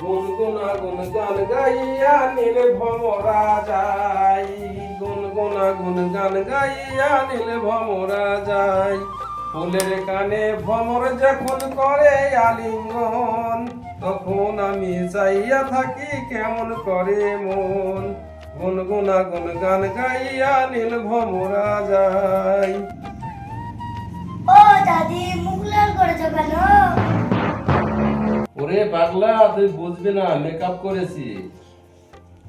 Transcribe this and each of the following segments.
গুনগুনা গুন গান গাইয়া নীল ভমরা যাই গুনগুনা গুন গান গাইয়া নীল ভমরা যাই ফুলের কানে ভমর যখন করে আলিঙ্গন, তখন আমি চাইয়া থাকি কেমন করে মন। গুনগুনা গুন গান গাইয়া নীল ভমরা যাই ও দাদি, মুখ করেছ কেন ওরে পাগলা তুই বুঝবি না মেকআপ করেছি।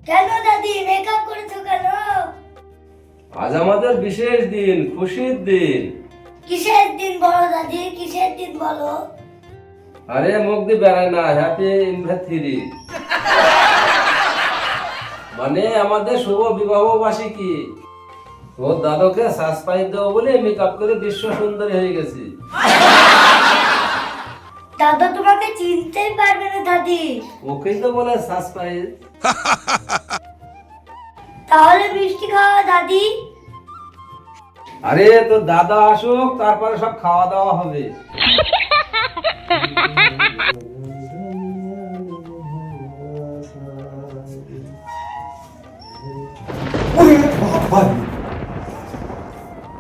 কেন দাদি মেকআপ করেছ কেন? আজ আমাদের বিশেষ দিন খুশির দিন। কিসের দিন বলো দাদি কিসের দিন বলো? আরে মুখ দিয়ে বেড়ায় না হ্যাপি ইনভেথিরি মানে আমাদের শুভ বিবাহ বার্ষিকী তোর দাদুকে সাসপাইজ দেবো বলে মেকআপ করে বিশ্ব সুন্দরী হয়ে গেছি। দাদা তোমাকে চিনতেই পারবে না দাদি। ওকেই তো বলে সাসপাইজ তাহলে মিষ্টি খাওয়া দাদি। আরে তোর দাদা আসুক তারপরে সব খাওয়া দাওয়া হবে।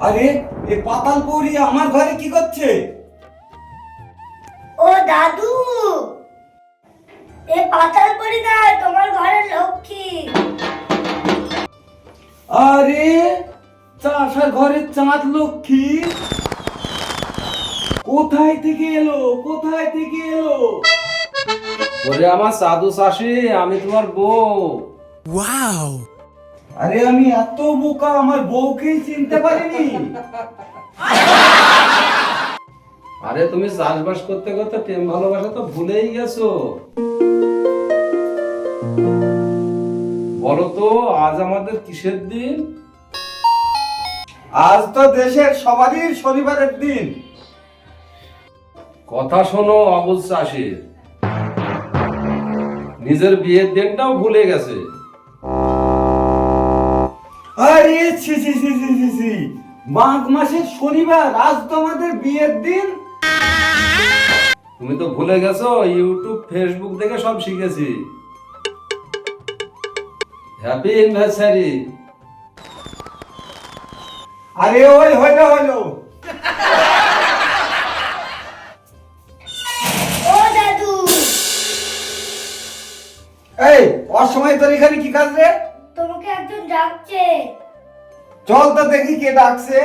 আরে এ পাতাল পৌরি আমার ঘরে কি করছে? দাদু। এ পাতাল পরি না তোমার ঘরের লক্ষ্মী। আরে চাষার ঘরের চাঁদ লক্ষ্মী? কোথায় থেকে এলো? কোথায় থেকে এলো? ওরে আমার সাধু শাশি আমি তোমার বউ। আরে আমি এত বোকা আমার বউকেই চিনতে পারিনি। আরে তুমি চাষবাস করতে করতে প্রেম ভালোবাসা তো ভুলেই গেছো। বলো তো আজ আমাদের কিসের দিন? আজ তো দেশের সবারই শনিবারের দিন। কথা শোনো অবুল চাষির নিজের বিয়ের দিনটাও ভুলে গেছে। আরে ছি ছি ছি ছি ছি ছি। মাঘ মাসের শনিবার আজ তো আমাদের বিয়ের দিন? তুমি তো ভুলে গেছো ইউটিউব ফেসবুক দেখে সব শিখেছি। হ্যাপি ইনভার্সারি আরে ওই হইল হইল। ও দাদু। এই অসময় তোর এখানে কি কাজ রে? তোমাকে একজন ডাকছে। চল তো দেখি কে ডাকছে।